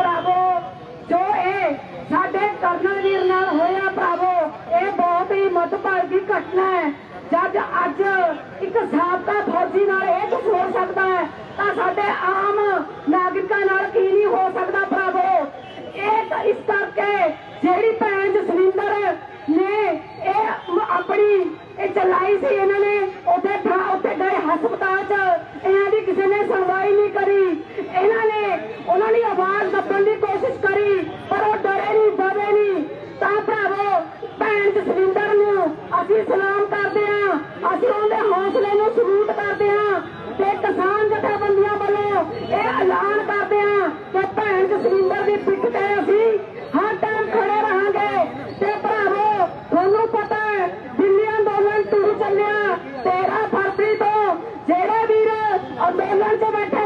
ਭਰਾਵੋ, ਜੋ ਇਹ ਸਾਡੇ ਕਰਨਲ ਵੀਰ ਨਾਲ ਹੋਇਆ ਭਰਾਵੋ, ਇਹ ਬਹੁਤ ਹੀ ਮੱਧਭਾਗੀ ਘਟਨਾ ਹੈ। ਜਦ ਅੱਜ ਇੱਕ ਸਾਬਕਾ ਫੌਜੀ ਨਾਲ ਇਹ ਕੁਝ ਹੋ ਸਕਦਾ ਹੈ, ਤਾਂ ਸਾਡੇ ਆਮ ਨਾਗਰਿਕਾਂ ਨਾਲ ਕੀ ਨਹੀਂ ਹੋ ਸਕਦਾ ਭਰਾਵੋ? ਇਹ ਇਸ ਕਰਕੇ ਜਿਹੜੀ ਭੈਣ ਜਸਵਿੰਦਰ ਨੇ ਇਹ ਆਪਣੀ ਇਹ ਚਲਾਈ ਸੀ ਇਹਨਾਂ ਨੇ ਉੱਥੇ ਉੱਥੇ ਗਏ ਹਸਪਤਾਲ 'ਚ, ਇਹਨਾਂ ਦੀ ਕਿਸੇ ਨੇ ਸੁਣਵਾਈ ਨਹੀਂ ਕਰੀ ਇਹਨਾਂ ਨੇ, ਉਹਨਾਂ ਦੀ ਆਵਾਜ਼ ਦੱਬਣ ਦੀ ਕੋਸ਼ਿਸ਼ ਕਰੀ, ਪਰ ਉਹ ਡਰੇ ਨਹੀਂ ਦਬੇ ਨਹੀਂ। ਤਾਂ ਭਰਾਵੋ, ਭੈਣ ਜਸਵਿੰਦਰ ਨੂੰ ਅਸੀਂ ਸਲਾਮ ਕਰਦੇ ਹਾਂ। ਅਸੀਂ ਉਹਦੇ ਹੌਸਲੇ ਨੂੰ ਸਬੂਤ ਕਰਦੇ ਹਾਂ ਤੇ ਕਿਸਾਨ ਜਥੇਬੰਦੀਆਂ ਵੱਲੋਂ ਇਹ ਐਲਾਨ ਕਰਦੇ ਹਾਂ ਕਿ ਭੈਣ ਜਸਵਿੰਦਰ ਦੀ ਪਿੱਠ ਤੇ ਅਸੀਂ ਹਰ ਟਾਈਮ ਖੜੇ ਰਹਾਂਗੇ। ਤੇ ਭਰਾਵੋ, ਤੁਹਾਨੂੰ ਪਤਾ ਹੈ, ਦਿੱਲੀ ਅੰਦੋਲਨ ਟੁਰ ਚੱਲਿਆ। 13 ਫਰਵਰੀ ਤੋਂ ਜਿਹੜੇ ਵੀਰ ਅੰਦੋਲਨ 'ਚ ਬੈਠੇ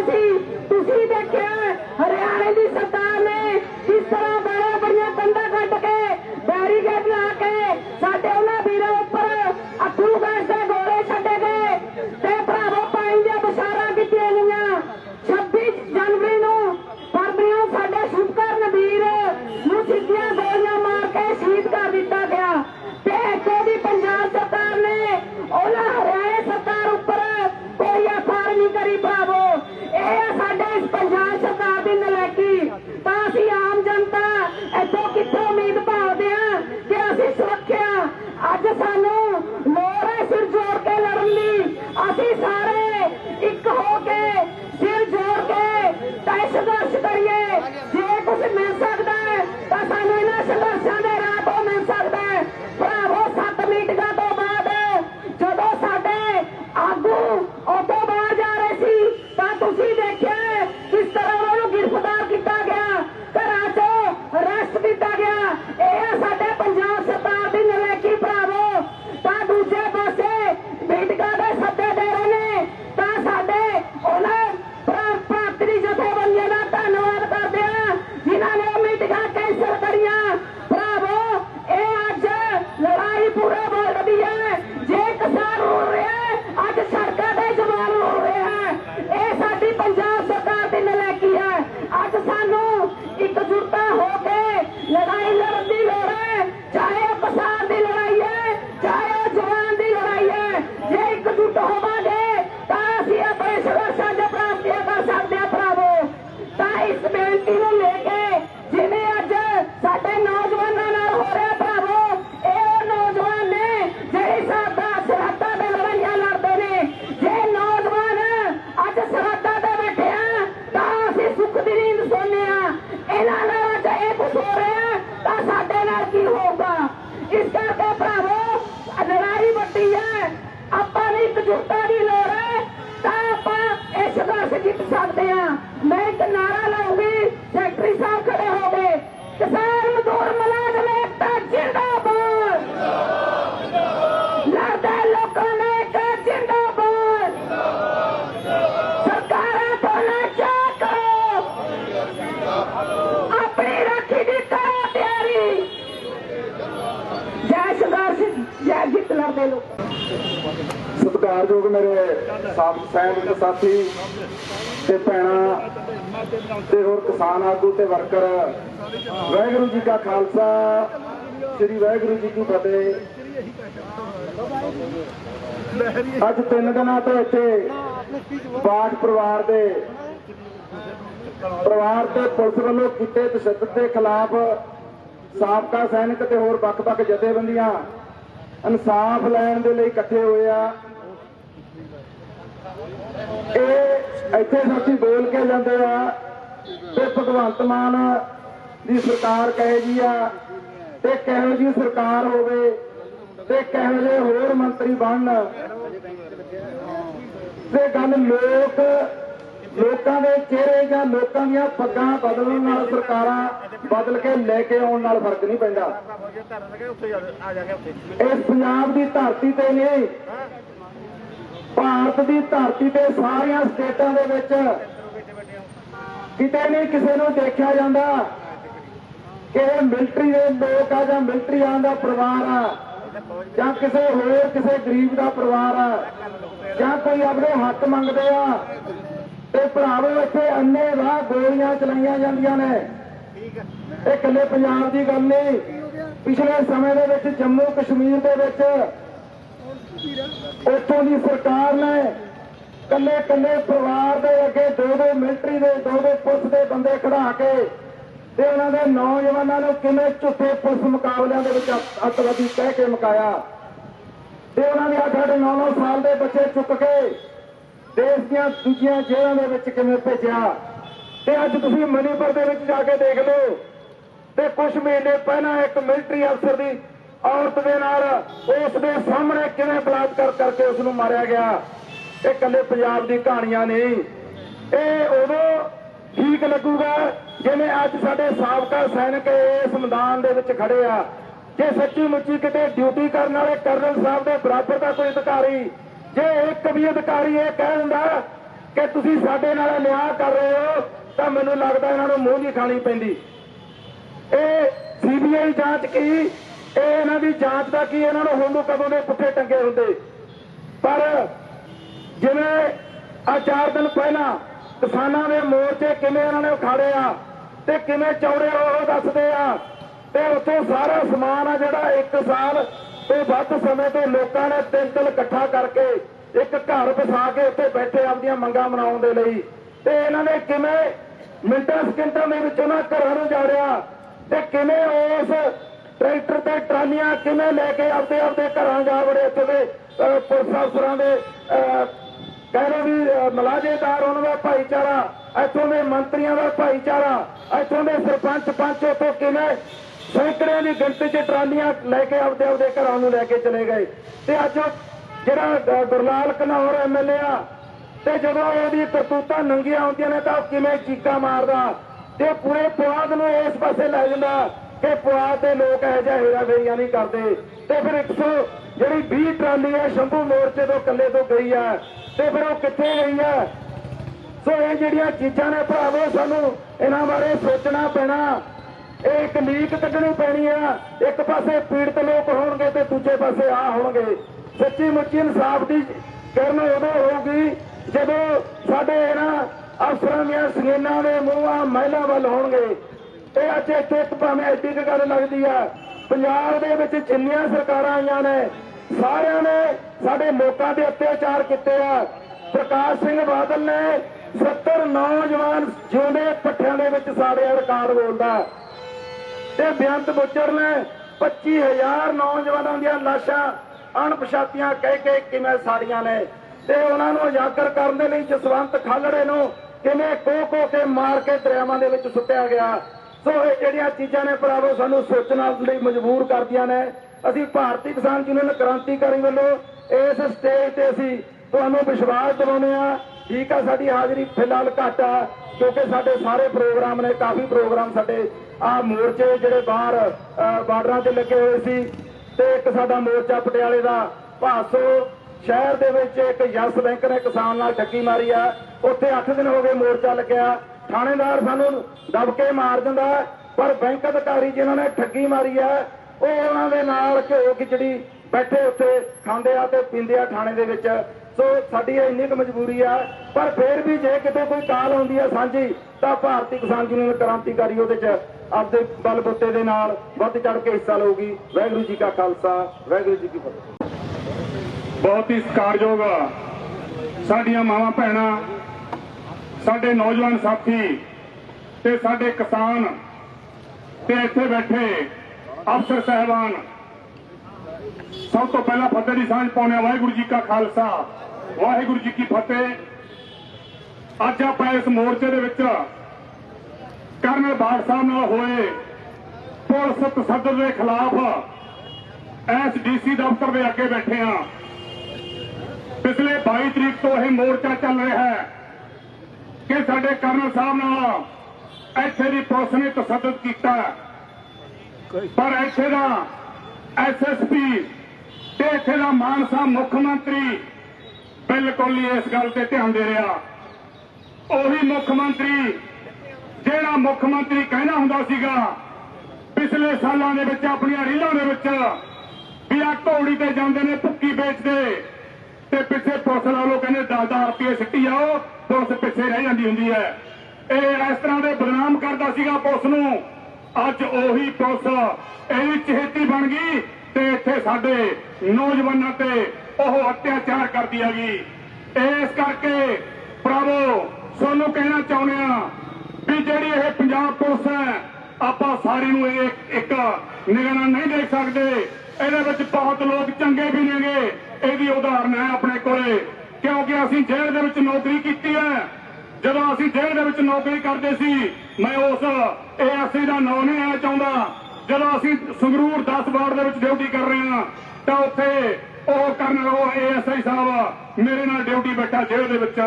ਕਰ ਦਿੱਤਾ ਗਿਆ ਤੇ ਕੋਈ ਪੰਜ ਇਸ ਕਰਕੇ ਭਰਾਵੋ ਲੜਾਈ ਵੱਡੀ ਹੈ, ਆਪਾਂ ਨੂੰ ਇਕਜੁੱਟਤਾ ਦੀ ਲੋੜ ਹੈ, ਤਾਂ ਆਪਾਂ ਇਹ ਸੰਘਰਸ਼ ਜਿੱਤ ਸਕਦੇ ਹਾਂ। ਮੈਂ ਇੱਕ ਨਾਰਾ ਜਿੱਤ ਲੋਕ ਸਤਿਕਾਰਯੋਗ ਮੇਰੇ ਸਾਥ ਸਾਥੀ ਤੇ ਭੈਣਾਂ ਤੇ ਹੋਰ ਕਿਸਾਨ ਆਗੂ ਤੇ ਵਰਕਰ, ਵਾਹਿਗੁਰੂ ਜੀ ਕਾ ਖਾਲਸਾ, ਸ੍ਰੀ ਵਾਹਿਗੁਰੂ ਜੀ ਕੀ ਫਤਿਹ। ਅੱਜ ਤਿੰਨ ਦਿਨਾਂ ਤੋਂ ਇੱਥੇ ਬਾਗ ਪਰਿਵਾਰ ਦੇ ਪਰਿਵਾਰ ਤੇ ਪੁਲਿਸ ਵੱਲੋਂ ਕੀਤੇ ਤਸ਼ੱਦਦ ਦੇ ਖਿਲਾਫ ਸਾਬਕਾ ਸੈਨਿਕ ਤੇ ਹੋਰ ਵੱਖ-ਵੱਖ ਜਥੇਬੰਦੀਆਂ ਇਨਸਾਫ ਲੈਣ ਦੇ ਲਈ ਇਕੱਠੇ ਹੋਏ ਆ। ਇਹ ਇੱਥੇ ਸਾਥੀ ਬੋਲ ਕੇ ਜਾਂਦੇ ਆ ਤੇ ਭਗਵੰਤ ਮਾਨ ਦੀ ਸਰਕਾਰ ਕਹੇ ਜੀ ਆ, ਤੇ ਕਿਹੋ ਜੀ ਸਰਕਾਰ ਹੋਵੇ ਤੇ ਕਿਹੋ ਜਿਹੇ ਹੋਰ ਮੰਤਰੀ ਬਣਨ। ਤੇ ਗੱਲ ਲੋਕ ਲੋਕਾਂ ਦੇ ਚਿਹਰੇ ਜਾਂ ਲੋਕਾਂ ਦੀਆਂ ਪੱਗਾਂ ਬਦਲਣ ਨਾਲ ਸਰਕਾਰਾਂ ਬਦਲ ਕੇ ਲੈ ਕੇ ਆਉਣ ਨਾਲ ਫ਼ਰਕ ਨਹੀਂ ਪੈਂਦਾ। ਇਸ ਪੰਜਾਬ ਦੀ ਧਰਤੀ ਤੇ ਨਹੀਂ, ਭਾਰਤ ਦੀ ਧਰਤੀ ਤੇ ਸਾਰੀਆਂ ਸਟੇਟਾਂ ਦੇ ਵਿੱਚ ਕਿਤੇ ਨਹੀਂ ਕਿਸੇ ਨੂੰ ਦੇਖਿਆ ਜਾਂਦਾ ਕਿ ਇਹ ਮਿਲਟਰੀ ਦੇ ਲੋਕ ਆ ਜਾਂ ਮਿਲਟਰੀ ਮਿਲਟਰੀਆਂ ਦਾ ਪਰਿਵਾਰ ਆ, ਜਾਂ ਕਿਸੇ ਹੋਰ ਕਿਸੇ ਗਰੀਬ ਦਾ ਪਰਿਵਾਰ ਆ, ਜਾਂ ਕੋਈ ਆਪਣੇ ਹੱਕ ਮੰਗਦੇ ਆ। ਤੇ ਭਰਾਵੋ ਇੱਥੇ ਅੰਨੇ ਰਾਹ ਗੋਲੀਆਂ ਚਲਾਈਆਂ ਜਾਂਦੀਆਂ ਨੇ। ਇਹ ਇਕੱਲੇ ਪੰਜਾਬ ਦੀ ਗੱਲ ਨਹੀਂ। ਪਿਛਲੇ ਸਮੇਂ ਦੇ ਵਿੱਚ ਜੰਮੂ ਕਸ਼ਮੀਰ ਦੇ ਵਿੱਚ ਉੱਥੋਂ ਦੀ ਸਰਕਾਰ ਨੇ ਕੱਲੇ ਕੱਲੇ ਪਰਿਵਾਰ ਦੇ ਅੱਗੇ ਦੋ ਦੋ ਮਿਲਟਰੀ ਦੇ ਦੋ ਦੋ ਪੁਲਿਸ ਦੇ ਬੰਦੇ ਖੜਾ ਕੇ ਤੇ ਉਹਨਾਂ ਦੇ ਨੌਜਵਾਨਾਂ ਨੂੰ ਕਿਵੇਂ ਝੂਠੇ ਪੁਲਿਸ ਮੁਕਾਬਲਿਆਂ ਦੇ ਵਿੱਚ ਅੱਤ- ਅੱਤਵਾਦੀ ਕਹਿ ਕੇ ਮੁਕਾਇਆ। ਤੇ ਉਹਨਾਂ ਦੇ ਅੱਠ ਅੱਠ ਨੌ ਨੌ ਸਾਲ ਦੇ ਬੱਚੇ ਚੁੱਕ ਕੇ ਦੇਸ਼ ਦੀਆਂ ਦੂਜੀਆਂ ਜੇਲ੍ਹਾਂ ਦੇ ਵਿੱਚ ਕਿਵੇਂ ਭੇਜਿਆ? ਤੇ ਅੱਜ ਤੁਸੀਂ ਮਨੀਪੁਰ ਦੇ ਵਿੱਚ ਜਾ ਕੇ ਦੇਖ ਲਓ। ਤੇ ਕੁਝ ਮਹੀਨੇ ਪਹਿਲਾਂ ਇੱਕ ਮਿਲਟਰੀ ਅਫਸਰ ਦੀ ਔਰਤ ਦੇ ਨਾਲ ਉਸ ਦੇ ਸਾਹਮਣੇ ਕਿਵੇਂ ਬਲਾਤਕਾਰ ਕਰਕੇ ਉਸ ਨੂੰ ਮਾਰਿਆ ਗਿਆ? ਇਹ ਇਕੱਲੇ ਪੰਜਾਬ ਦੀ ਕਹਾਣੀਆਂ ਨਹੀਂ ਇਹ ਉਦੋਂ ਠੀਕ ਲੱਗੂਗਾ ਜਿਵੇਂ ਅੱਜ ਸਾਡੇ ਸਾਬਕਾ ਸੈਨਿਕ ਇਸ ਮੈਦਾਨ ਦੇ ਵਿੱਚ ਖੜੇ ਆ। ਜੇ ਸੱਚੀ ਮੁੱਚੀ ਕਿਤੇ ਡਿਊਟੀ ਕਰਨ ਵਾਲੇ ਕਰਨਲ ਸਾਹਿਬ ਦੇ ਬਰਾਬਰ ਦਾ ਕੋਈ ਅਧਿਕਾਰੀ ਜੇ ਇੱਕ ਵੀ ਅਧਿਕਾਰੀ ਇਹ ਕਹਿ ਦਿੰਦਾ ਕਿ ਤੁਸੀਂ ਸਾਡੇ ਨਾਲ ਨਿਆਂ ਕਰ ਰਹੇ ਹੋ, ਤਾਂ ਮੈਨੂੰ ਲੱਗਦਾ ਇਹਨਾਂ ਨੂੰ ਮੂੰਹ ਨਹੀਂ ਖਾਣੀ ਪੈਂਦੀ। ਇਹ ਸੀਬੀਆਈ ਜਾਂਚ ਕੀ? ਇਹ ਇਹਨਾਂ ਦੀ ਜਾਂਚ ਦਾ ਕੀ? ਇਹਨਾਂ ਨੂੰ ਹੁਣ ਕਦੋਂ ਦੇ ਪੁੱਠੇ ਟੰਗੇ ਹੁੰਦੇ? ਪਰ ਜਿਵੇਂ ਆ ਚਾਰ ਦਿਨ ਪਹਿਲਾਂ ਕਿਸਾਨਾਂ ਦੇ ਮੋਰਚੇ ਕਿਵੇਂ ਇਹਨਾਂ ਨੇ ਉਖਾੜੇ ਆ ਤੇ ਕਿਵੇਂ ਚੌੜੇ ਉਹ ਦੱਸਦੇ ਆ, ਤੇ ਉੱਥੋਂ ਸਾਰਾ ਸਮਾਨ ਆ ਜਿਹੜਾ 1 ਸਾਲ ਤੋਂ ਵੱਧ ਸਮੇਂ ਤੋਂ ਲੋਕਾਂ ਨੇ ਤਿੰਨ ਤਿੰਨ ਇਕੱਠਾ ਕਰਕੇ ਇੱਕ ਘਰ ਵਸਾ ਕੇ ਉੱਥੇ ਬੈਠੇ ਆਪਦੀਆਂ ਮੰਗਾਂ ਮਨਾਉਣ ਦੇ ਲਈ। ਤੇ ਇਹਨਾਂ ਨੇ ਕਿਵੇਂ ਮਿੰਟਾਂ ਸਕਿੰਟਾਂ ਦੇ ਵਿੱਚ ਉਹਨਾਂ ਘਰਾਂ ਨੂੰ ਜਾੜਿਆ ਤੇ ਕਿਵੇਂ ਉਸ ਟਰੈਕਟਰ ਤੇ ਟਰਾਲੀਆਂ ਕਿਵੇਂ ਲੈ ਕੇ ਆਪਦੇ ਆਪਦੇ ਘਰਾਂ ਜਾ ਵੜੇ ਇੱਥੇ ਦੇ ਪੁਲਿਸ ਅਫਸਰਾਂ ਦੇ ਕਹਿ ਲਓ ਵੀ ਅਹ, ਮਲਾਜੇਦਾਰ ਉਹਨਾਂ ਦਾ ਭਾਈਚਾਰਾ ਇੱਥੋਂ ਦੇ ਮੰਤਰੀਆਂ ਦਾ ਭਾਈਚਾਰਾ ਇੱਥੋਂ ਦੇ ਸਰਪੰਚ ਪੰਚ ਉੱਥੋਂ ਕਿਵੇਂ ਸੈਂਕੜੇ ਦੀ ਗਿਣਤੀ 'ਚ ਟਰਾਲੀਆਂ ਲੈ ਕੇ ਆਪਦੇ ਆਪਦੇ ਘਰਾਂ ਨੂੰ ਲੈ ਕੇ ਚਲੇ ਗਏ। ਤੇ ਅੱਜ ਜਿਹੜਾ ਗੁਰਲਾਲ ਕਨੌਰ ਐਮਐਲਏ ਆ, ਤੇ ਜਦੋਂ ਉਹਦੀ ਕਰਤੂਤਾਂ ਨੰਗੀਆਂ ਹੁੰਦੀਆਂ ਨੇ ਤਾਂ ਕਿਵੇਂ ਚੀਕਾਂ ਮਾਰਦਾ? ਤੇ ਪੂਰੇ ਪੁਆਧ ਨੂੰ ਇਸ ਪਾਸੇ ਲੈ ਜਾਂਦਾ ਕਿ ਪੁਆਧ ਦੇ ਲੋਕ ਇਹੋ ਜਿਹਾ ਹੇਰਾ ਫੇਰੀਆਂ ਨਹੀਂ ਕਰਦੇ। ਤੇ ਫਿਰ 100 ਜਿਹੜੀ 20 ਟਰਾਲੀ ਹੈ ਸ਼ੰਭੂ ਮੋਰਚੇ ਤੋਂ ਕੱਲੇ ਤੋਂ ਗਈ ਆ। ਤੇ ਫਿਰ ਉਹ ਕਿੱਥੇ ਗਈ ਆ? ਸੋ ਇਹ ਜਿਹੜੀਆਂ ਚੀਜ਼ਾਂ ਨੇ ਭਰਾਵੋ, ਸਾਨੂੰ ਇਹਨਾਂ ਬਾਰੇ ਸੋਚਣਾ ਪੈਣਾ। ਇਹ ਇੱਕ ਲੀਕ ਕੱਢਣੀ ਪੈਣੀ ਆ। ਇੱਕ ਪਾਸੇ ਪੀੜਤ ਲੋਕ ਹੋਣਗੇ ਤੇ ਦੂਜੇ ਪਾਸੇ ਆ ਹੋਣਗੇ। ਸੱਚੀ ਮੁੱਚੀ ਇਨਸਾਫ ਦੀ ਕਰਨ ਉਦੋਂ ਹੋਊਗੀ ਜਦੋਂ ਸਾਡੇ ਇਹਨਾਂ ਅਫਸਰਾਂ ਦੀਆਂ ਸਕੀਨਾਂ ਦੇ ਮੂੰਹਾਂ ਮਹਿਲਾ ਵੱਲ ਹੋਣਗੇ। ਇਹ ਅੱਜ ਇੱਥੇ ਇੱਕ ਭਾਵੇਂ ਐਡੀ ਕੁ ਗੱਲ ਲੱਗਦੀ ਆ, ਪੰਜਾਬ ਦੇ ਵਿੱਚ ਜਿੰਨੀਆਂ ਸਰਕਾਰਾਂ ਆਈਆਂ ਨੇ, ਸਾਰਿਆਂ ਨੇ ਸਾਡੇ ਲੋਕਾਂ ਦੇ ਅਤਿਆਚਾਰ ਕੀਤੇ ਆ। ਪ੍ਰਕਾਸ਼ ਸਿੰਘ ਬਾਦਲ ਨੇ 70 ਨੌਜਵਾਨ ਜਿਉਂਦੇ ਪੱਠਿਆਂ ਦੇ ਵਿੱਚ ਸਾੜਿਆ ਰਿਕਾਰਡ ਬੋਲਦਾ। ਤੇ ਬੇਅੰਤ ਬੁੱਚਰ ਨੇ। 25000 ਨੌਜਵਾਨਾਂ ਦੀਆਂ ਲਾਸ਼ਾਂ ਅਣਪਛਾਤੀਆਂ ਕਹਿ ਕੇ ਕਿਵੇਂ ਸਾੜੀਆਂ ਨੇ। ਤੇ ਉਹਨਾਂ ਨੂੰ ਉਜਾਗਰ ਕਰਨ ਦੇ ਲਈ ਜਸਵੰਤ ਖਾਲੜੇ ਨੂੰ ਕਿਵੇਂ ਕੋ ਕੋ ਕੇ ਮਾਰ ਕੇ ਦਰਿਆਵਾਂ ਦੇ ਵਿੱਚ ਸੁੱਟਿਆ ਗਿਆ। ਸੋ ਇਹ ਜਿਹੜੀਆਂ ਚੀਜ਼ਾਂ ਨੇ ਭਰਾਵੋ, ਸਾਨੂੰ ਸੋਚਣ ਲਈ ਮਜਬੂਰ ਕਰਦੀਆਂ ਨੇ। ਅਸੀਂ ਭਾਰਤੀ ਕਿਸਾਨ ਯੂਨੀਅਨ ਕ੍ਰਾਂਤੀਕਾਰੀ ਵੱਲੋਂ ਇਸ ਸਟੇਜ ਤੇ ਅਸੀਂ ਤੁਹਾਨੂੰ ਵਿਸ਼ਵਾਸ ਦਿਵਾਉਂਦੇ ਆ ਠੀਕ ਆ, ਸਾਡੀ ਹਾਜ਼ਰੀ ਫਿਲਹਾਲ ਘੱਟ ਆ, ਕਿਉਂਕਿ ਸਾਡੇ ਸਾਰੇ ਪ੍ਰੋਗਰਾਮ ਨੇ, ਕਾਫੀ ਪ੍ਰੋਗਰਾਮ ਸਾਡੇ ਆ ਮੋਰਚੇ ਜਿਹੜੇ ਬਾਹਰ ਬਾਰਡਰਾਂ ਤੇ ਲੱਗੇ ਹੋਏ ਸੀ ਤੇ ਇੱਕ ਸਾਡਾ ਮੋਰਚਾ ਪਟਿਆਲੇ ਦਾ ਭਾਸੋ ਸ਼ਹਿਰ ਦੇ ਵਿੱਚ ਇੱਕ ਯਸ ਬੈਂਕ ਨੇ ਕਿਸਾਨ ਨਾਲ ਠੱਗੀ ਮਾਰੀ ਆ। ਉੱਥੇ 8 ਦਿਨ ਹੋ ਗਏ ਮੋਰਚਾ ਲੱਗਿਆ। ਥਾਣੇਦਾਰ ਸਾਨੂੰ ਦਬ ਕੇ ਮਾਰ ਦਿੰਦਾ ਪਰ ਬੈਂਕ ਅਧਿਕਾਰੀ ਜਿਨ੍ਹਾਂ ਨੇ ਠੱਗੀ ਮਾਰੀ ਆ, ਉਹ ਉਹਨਾਂ ਦੇ ਨਾਲ ਘਿਓ ਖਿਚੜੀ ਬੈਠੇ ਉੱਥੇ ਖਾਂਦੇ ਆ ਤੇ ਪੀਂਦੇ ਆ ਥਾਣੇ ਦੇ ਵਿੱਚ। ਸੋ ਸਾਡੀ ਇੰਨੀ ਕੁ ਮਜਬੂਰੀ ਆ, ਪਰ ਫਿਰ ਵੀ ਜੇ ਕਿਤੇ ਕੋਈ ਕਾਲ ਆਉਂਦੀ ਆ ਸਾਂਝੀ, ਤਾਂ ਭਾਰਤੀ ਕਿਸਾਨ ਯੂਨੀਅਨ ਕ੍ਰਾਂਤੀਕਾਰੀ ਉਹਦੇ ਚ ਆਪਦੇ ਬਲਬੁੱਤੇ ਦੇ ਨਾਲ ਵੱਧ ਚੜ ਕੇ ਹਿੱਸਾ ਲਊਗੀ। ਵਾਹਿਗੁਰੂ ਜੀ ਕਾ ਖਾਲਸਾ, ਵਾਹਿਗੁਰੂ ਜੀ ਕੀ ਫਤਿਹ। ਬਹੁਤ ਹੀ ਸਤਿਕਾਰਯੋਗ ਸਾਡੀਆਂ ਮਾਵਾਂ ਭੈਣਾਂ, ਸਾਡੇ ਨੌਜਵਾਨ ਸਾਥੀ ਤੇ ਸਾਡੇ ਕਿਸਾਨ ਤੇ ਇੱਥੇ ਬੈਠੇ ਅਫਸਰ ਸਹਿਬਾਨ ਸਭ ਤੋਂ ਪਹਿਲਾਂ ਫਤਿਹ ਦੀ ਸਾਂਝ ਪਾਉਣੇ ਵਾਹਿਗੁਰੂ ਜੀ ਕਾ ਖਾਲਸਾ। ਵਾਹਿਗੁਰੂ ਜੀ ਕੀ ਫਤਿਹ। ਅੱਜ ਆਪਾਂ ਇਸ ਮੋਰਚੇ ਦੇ ਵਿੱਚ ਕਰਨਲ ਬਾੜ ਸਾਹਿਬ ਨਾਲ ਹੋਏ ਪੁਲਿਸ ਤਸੱਦਦ ਦੇ ਖਿਲਾਫ ਐਸਡੀਸੀ ਦਫ਼ਤਰ ਦੇ ਅੱਗੇ ਬੈਠੇ ਆ ਪਿਛਲੇ 22 ਤਰੀਕ ਤੋਂ ਇਹ ਮੋਰਚਾ ਚੱਲ ਰਿਹਾ ਹੈ ਕਿ ਸਾਡੇ ਕਰਨਲ ਸਾਹਿਬ ਨਾਲ ਇੱਥੇ ਦੀ ਪੁਲਿਸ ਨੇ ਤਸੱਦਦ ਕੀਤਾ। ਪਰ ਇੱਥੇ ਦਾ ਐਸਐਸਪੀ ਤੇ ਇੱਥੇ ਦਾ ਮਾਨ ਸਾਹਿਬ ਮੁੱਖ ਮੰਤਰੀ ਬਿਲਕੁਲ ਨਹੀਂ ਇਸ ਗੱਲ ਤੇ ਧਿਆਨ ਦੇ ਰਿਹਾ। ਉਹੀ ਮੁੱਖ ਮੰਤਰੀ ਜਿਹੜਾ ਮੁੱਖ ਮੰਤਰੀ ਕਹਿਣਾ ਹੁੰਦਾ ਸੀਗਾ, ਪਿਛਲੇ ਸਾਲਾਂ ਦੇ ਵਿੱਚ, ਆਪਣੀਆਂ ਰੀਲਾਂ ਦੇ ਵਿੱਚ ਵੀ ਆ ਢੋੜੀ ਤੇ ਜਾਂਦੇ ਨੇ ਭੁੱਕੀ ਵੇਚਦੇ। ਤੇ ਪਿੱਛੇ ਪੁਲਿਸ ਵਾਲੋ ਕਹਿੰਦੇ 10-10 ਰੁਪਏ ਸਿੱਟੀ ਆਓ, ਪੁਲਿਸ ਪਿੱਛੇ ਰਹਿ ਜਾਂਦੀ ਹੁੰਦੀ ਹੈ। ਇਹ ਇਸ ਤਰ੍ਹਾਂ ਦੇ ਬਦਨਾਮ ਕਰਦਾ ਸੀਗਾ ਪੁਲਿਸ ਨੂੰ। ਅੱਜ ਉਹੀ ਪੁਲਿਸ ਇਹਦੀ ਚਹੇਤੀ ਬਣ ਗਈ। ਤੇ ਇੱਥੇ ਸਾਡੇ ਨੌਜਵਾਨਾਂ ਤੇ ਉਹ ਅਤਿਆਚਾਰ ਕਰਦੀ ਹੈਗੀ। ਇਸ ਕਰਕੇ ਪ੍ਰਭੂ ਸਾਨੂੰ ਕਹਿਣਾ ਚਾਹੁੰਦੇ ਆ ਵੀ ਜਿਹੜੀ ਇਹ ਪੰਜਾਬ ਪੁਲਿਸ ਹੈ, ਆਪਾਂ ਸਾਰੀ ਨੂੰ ਇਹ ਇੱਕ ਨਿਗਾਹ ਨਹੀਂ ਦੇਖ ਸਕਦੇ। ਇਹਦੇ ਵਿੱਚ ਬਹੁਤ ਲੋਕ ਚੰਗੇ ਵੀ ਨੇਗੇ ਇਹਦੀ ਉਦਾਹਰਨ ਹੈ ਆਪਣੇ ਕੋਲੇ। ਕਿਉਂਕਿ ਅਸੀਂ ਜੇਲ੍ਹ ਦੇ ਵਿੱਚ ਨੌਕਰੀ ਕੀਤੀ ਹੈ। ਜਦੋਂ ਅਸੀਂ ਜੇਲ੍ਹ ਦੇ ਵਿੱਚ ਨੌਕਰੀ ਕਰਦੇ ਸੀ, ਮੈਂ ਉਸ ਏਐਸਆਈ ਦਾ ਨਾਮ ਨਹੀਂ ਲੈਣਾ ਚਾਹੁੰਦਾ। ਜਦੋਂ ਅਸੀਂ ਸੰਗਰੂਰ 10 ਵਾਰਡ ਦੇ ਵਿੱਚ ਡਿਊਟੀ ਕਰ ਰਹੇ ਹਾਂ, ਤਾਂ ਉੱਥੇ ਉਹ ਕਰਨ ਉਹ ਏਐਸਆਈ ਸਾਹਿਬ ਮੇਰੇ ਨਾਲ ਡਿਊਟੀ ਬੈਠਾ ਜੇਲ੍ਹ ਦੇ ਵਿੱਚ।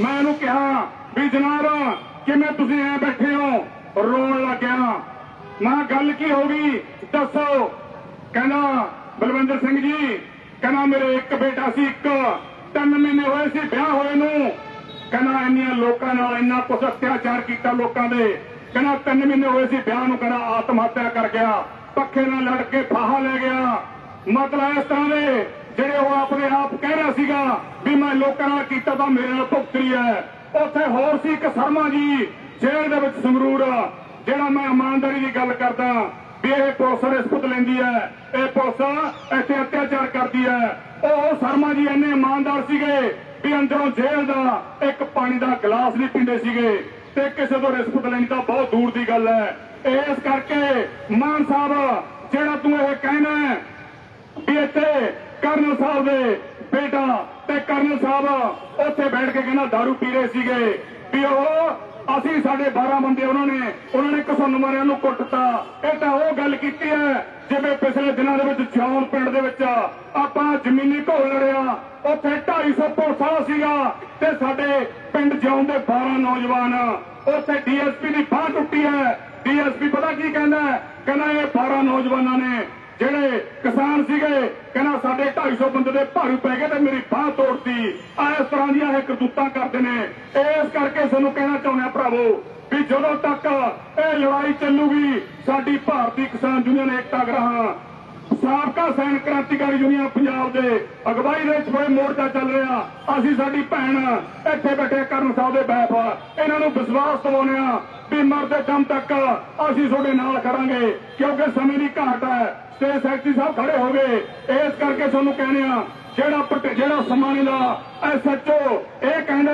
ਮੈਂ ਇਹਨੂੰ ਕਿਹਾ ਵੀ ਜਨਾਬ, ਕਿਵੇਂ ਤੁਸੀਂ ਐ ਬੈਠੇ ਹੋ? ਰੋਣ ਲੱਗਿਆ ਮੈਂ ਗੱਲ ਕੀ ਹੋ ਗਈ? ਦੱਸੋ। ਕਹਿੰਦਾ, ਬਲਵਿੰਦਰ ਸਿੰਘ ਜੀ, ਕਹਿੰਦਾ, ਮੇਰੇ ਇੱਕ ਬੇਟਾ ਸੀ, ਇੱਕ ਤਿੰਨ ਮਹੀਨੇ ਹੋਏ ਸੀ ਵਿਆਹ ਹੋਏ ਨੂੰ। ਕਹਿੰਦਾ, ਇੰਨੀਆਂ ਲੋਕਾਂ ਨਾਲ ਇੰਨਾ ਕੁਛ ਅਤਿਆਚਾਰ ਕੀਤਾ ਲੋਕਾਂ ਦੇ। ਕਹਿੰਦਾ ਤਿੰਨ ਮਹੀਨੇ ਹੋਏ ਸੀ, ਵਿਆਹ ਨੂੰ ਕਹਿੰਦਾ ਆਤਮ ਹੱਤਿਆ ਕਰ ਗਿਆ, ਪੱਖੇ ਨਾਲ ਲੜ ਕੇ ਫਾਹਾ ਲੈ ਗਿਆ। ਮਤਲਬ ਇਸ ਤਰ੍ਹਾਂ ਦੇ ਜਿਹੜੇ ਉਹ ਆਪਣੇ ਆਪ ਕਹਿ ਰਿਹਾ ਸੀਗਾ ਵੀ ਮੈਂ ਲੋਕਾਂ ਨਾਲ ਕੀਤਾ ਤਾਂ ਮੇਰੇ ਨਾਲ ਭੁਗਤਰੀ ਹੈ। ਉੱਥੇ ਹੋਰ ਸੀ ਇੱਕ ਸ਼ਰਮਾ ਜੀ, ਜੇਲ੍ਹ ਦੇ ਵਿੱਚ ਸੰਗਰੂਰ, ਜਿਹੜਾ ਮੈਂ ਇਮਾਨਦਾਰੀ ਦੀ ਗੱਲ ਕਰਦਾ ਵੀ ਇਹ ਪੁਲਿਸ ਰਿਸ਼ਵਤ ਲੈਂਦੀ ਹੈ, ਇਹ ਪੁਲਿਸ ਇੱਥੇ ਅਤਿਆਚਾਰ ਕਰਦੀ ਹੈ। ਉਹ ਸ਼ਰਮਾ ਜੀ ਇੰਨੇ ਇਮਾਨਦਾਰ ਸੀਗੇ ਵੀ ਅੰਦਰੋਂ ਜੇਲ੍ਹ ਦਾ ਇੱਕ ਪਾਣੀ ਦਾ ਗਲਾਸ ਨਹੀਂ ਪੀਂਦੇ ਸੀਗੇ। ਤੇ ਕਿਸੇ ਤੋਂ ਰਿਸ਼ਵਤ ਲੈਣੀ ਤਾਂ ਬਹੁਤ ਦੂਰ ਦੀ ਗੱਲ ਹੈ। ਇਸ ਕਰਕੇ ਮਾਨ ਸਾਹਿਬ, ਜਿਹੜਾ ਤੂੰ ਇਹ ਕਹਿਣਾ ਵੀ ਇੱਥੇ ਕਰਨਲ ਸਾਹਿਬ ਦੇ ਬੇਟਾ ਤੇ ਕਰਨਲ ਸਾਹਿਬ ਉੱਥੇ ਬੈਠ ਕੇ ਕਹਿੰਦਾ दारू ਪੀ ਰਹੇ ਸੀਗੇ ਵੀ ਉਹ ਅਸੀਂ ਸਾਡੇ 12 ਬੰਦੇ ਉਹਨਾਂ ਨੇ ਉਹਨਾਂ ਨੇ ਕਿਸਾਨ ਮਾਰਿਆਂ ਨੂੰ ਕੁੱਟਤਾ। ਇਹ ਤਾਂ ਉਹ ਗੱਲ ਕੀਤੀ ਹੈ ਜਿਵੇਂ ਪਿਛਲੇ ਦਿਨਾਂ ਦੇ ਵਿੱਚ ਜੌਨ ਪਿੰਡ ਦੇ ਵਿੱਚ ਆਪਾਂ ਜ਼ਮੀਨੀ ਘੋਲ ਲੜਿਆ, ਉੱਥੇ 250 ਪੁਲਿਸ ਵਾਲਾ ਸੀਗਾ ਤੇ ਸਾਡੇ ਪਿੰਡ ਜੌਨ ਦੇ 12 ਨੌਜਵਾਨ, ਉੱਥੇ ਡੀਐਸਪੀ ਦੀ ਬਾਹ ਟੁੱਟੀ ਹੈ। ਡੀਐਸਪੀ ਪਤਾ ਕੀ ਕਹਿੰਦਾ ਕਹਿੰਦਾ ਇਹ 12 ਨੌਜਵਾਨਾਂ ਨੇ ਜਿਹੜੇ ਕਿਸਾਨ ਸੀਗੇ, ਕਹਿੰਦਾ ਸਾਡੇ 250 ਬੰਦੇ ਦੇ ਭਾਰੂ ਪੈ ਗਏ ਤੇ ਮੇਰੀ ਬਾਹ ਤੋੜਤੀ। ਇਸ ਤਰ੍ਹਾਂ ਦੀਆਂ ਇਹ ਕਰਤੂਤਾਂ ਕਰਦੇ ਨੇ। ਇਸ ਕਰਕੇ ਸਾਨੂੰ ਕਹਿਣਾ ਚਾਹੁੰਦੇ ਆ ਭਰਾਵੋ ਵੀ ਜਦੋਂ ਤੱਕ ਇਹ ਲੜਾਈ ਚੱਲੂਗੀ, ਸਾਡੀ ਭਾਰਤੀ ਕਿਸਾਨ ਯੂਨੀਅਨ ਏਕਤਾ ਗ੍ਰਾਹਾਂ ਸਾਬਕਾ ਸੈਨ ਕ੍ਰਾਂਤੀਕਾਰੀ ਯੂਨੀਅਨ ਪੰਜਾਬ ਦੇ ਅਗਵਾਈ ਦੇ ਵਿੱਚ ਹੋਏ ਮੋਰਚਾ ਚੱਲ ਰਿਹਾ। ਅਸੀਂ ਸਾਡੀ ਭੈਣ ਇੱਥੇ ਬੈਠੇ ਕਰਨ ਸਾਹਿਬ ਦੇ ਬੈਠ ਇਹਨਾਂ ਨੂੰ ਵਿਸ਼ਵਾਸ ਦਿਵਾਉਂਦੇ ਆ ਵੀ ਮਰਦੇ ਦਮ ਤੱਕ ਅਸੀਂ ਤੁਹਾਡੇ ਨਾਲ ਖੜਾਂਗੇ, ਕਿਉਂਕਿ ਸਮੇਂ ਦੀ ਘਾਟ ਹੈ। ਤੇ ਸੈਕਟਰੀ ਸਾਹਿਬ ਖੜੇ ਹੋ ਗਏ। ਇਸ ਕਰਕੇ ਤੁਹਾਨੂੰ ਕਹਿੰਦੇ ਆ, ਜਿਹੜਾ ਜਿਹੜਾ ਸਮਾਨੀ ਦਾ ਐਸਐਚਓ ਇਹ ਕਹਿੰਦਾ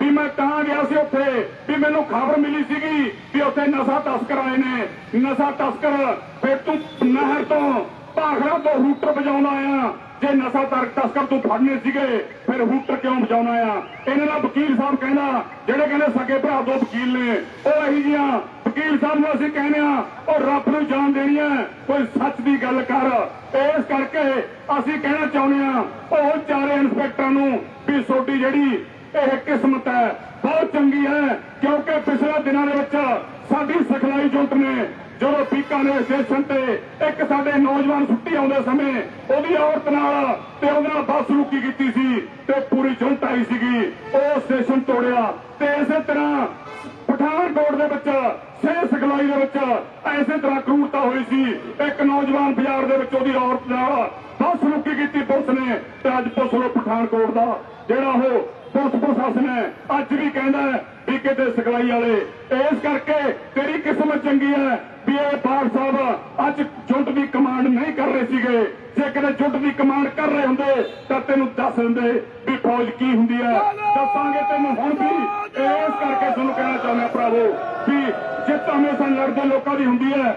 ਵੀ ਮੈਂ ਤਾਂ ਗਿਆ ਸੀ ਉੱਥੇ, ਵੀ ਮੈਨੂੰ ਖਬਰ ਮਿਲੀ ਸੀਗੀ ਵੀ ਉੱਥੇ ਨਸ਼ਾ ਤਸਕਰ ਆਏ ਨੇ। ਨਸ਼ਾ ਤਸਕਰ, ਫਿਰ ਤੂੰ ਨਹਿਰ ਤੋਂ ਭਾਖੜਾ ਤੋਂ ਹੂਟਰ ਵਜਾਉਣਾ ਆ ਜੇ ਨਸ਼ਾ ਤਰ- ਤਸਕਰ ਤੂੰ ਫੜਨੇ ਸੀਗੇ, ਫਿਰ ਹੂਟਰ ਕਿਉਂ ਵਜਾਉਣਾ ਆ ਇਹਨਾਂ ਦਾ ਵਕੀਲ ਸਾਹਿਬ ਕਹਿੰਦਾ ਜਿਹੜੇ ਕਹਿੰਦੇ ਸਕੇ ਭਰਾ ਦੋ ਵਕੀਲ ਨੇ, ਉਹ ਇਹੀ ਜੀਆਂ ਵਕੀਲ ਸਾਹਿਬ ਨੂੰ ਅਸੀਂ ਕਹਿੰਦੇ ਆ ਉਹ ਰੱਬ ਨੂੰ ਜਾਣ ਦੇਣੀ ਹੈ, ਕੋਈ ਸੱਚ ਦੀ ਗੱਲ ਕਰ। ਇਸ ਕਰਕੇ ਅਸੀਂ ਕਹਿਣਾ ਚਾਹੁੰਦੇ ਆ ਉਹ ਚਾਰੇ ਇੰਸਪੈਕਟਰਾਂ ਨੂੰ ਵੀ ਤੁਹਾਡੀ ਜਿਹੜੀ ਇਹ ਕਿਸਮਤ ਹੈ, ਬਹੁਤ ਚੰਗੀ ਹੈ, ਕਿਉਂਕਿ ਪਿਛਲੇ ਦਿਨਾਂ ਦੇ ਵਿੱਚ ਸਾਡੀ ਸਿਖਲਾਈ ਜੁਟ ਨੇ ਜਦੋਂ ਬੀਕਾਨੇਰ ਸਟੇਸ਼ਨ ਤੇ ਇੱਕ ਸਾਡੇ ਨੌਜਵਾਨ ਛੁੱਟੀ ਆਉਂਦੇ ਸਮੇਂ ਉਹਦੀ ਔਰਤ ਨਾਲ ਤੇ ਉਹਦੇ ਨਾਲ ਬੱਸ ਰੁਕੀ ਕੀਤੀ ਸੀ ਤੇ ਪੂਰੀ ਜੁੰਟ ਆਈ ਸੀਗੀ। ਉਹ ਸਟੇਸ਼ਨ ਤੋੜਿਆ ਤੇ ਇਸੇ ਤਰ੍ਹਾਂ ਪਠਾਨਕੋਟ ਦੇ ਵਿੱਚ, ਸਿਹਤ ਸਿਖਲਾਈ ਦੇ ਵਿੱਚ ਐਸੇ ਤਰ੍ਹਾਂ ਕਰੂਰਤਾ ਹੋਈ ਸੀ। ਇੱਕ ਨੌਜਵਾਨ ਬਾਜ਼ਾਰ ਦੇ ਵਿੱਚ ਉਹਦੀ ਔਰਤ ਨਾਲ ਬੱਸ ਰੁਕੀ ਕੀਤੀ ਪੁਲਿਸ ਨੇ ਤੇ ਅੱਜ ਪੁਲਿਸ ਨੂੰ ਪਠਾਨਕੋਟ ਦਾ ਜਿਹੜਾ ਉਹ ਪੁਲਿਸ ਪ੍ਰਸ਼ਾਸਨ ਹੈ, ਅੱਜ ਵੀ ਕਹਿੰਦਾ ਹੈ ਵੀ ਸਿਖਲਾਈ ਵਾਲੇ। ਇਸ ਕਰਕੇ ਤੇਰੀ ਕਿਸਮਤ ਚੰਗੀ ਹੈ ਵੀ ਇਹ ਬਾਗ ਸਾਹਿਬ ਅੱਜ ਜੁੱਟ ਦੀ ਕਮਾਂਡ ਨਹੀਂ ਕਰ ਰਹੇ ਸੀਗੇ। ਜੇ ਕਿਤੇ ਜੁੱਟ ਦੀ ਕਮਾਂਡ ਕਰ ਰਹੇ ਹੁੰਦੇ, ਤਾਂ ਤੈਨੂੰ ਦੱਸ ਦਿੰਦੇ ਵੀ ਫੌਜ ਕੀ ਹੁੰਦੀ ਹੈ। ਦੱਸਾਂਗੇ ਤੈਨੂੰ ਹੁਣ ਵੀ। ਇਸ ਕਰਕੇ ਤੁਹਾਨੂੰ ਕਹਿਣਾ ਚਾਹੁੰਦਾ ਭਰਾਵੋ ਵੀ ਜਿੱਤ ਹਮੇਸ਼ਾ ਲੜਦੇ ਲੋਕਾਂ ਦੀ ਹੁੰਦੀ ਹੈ।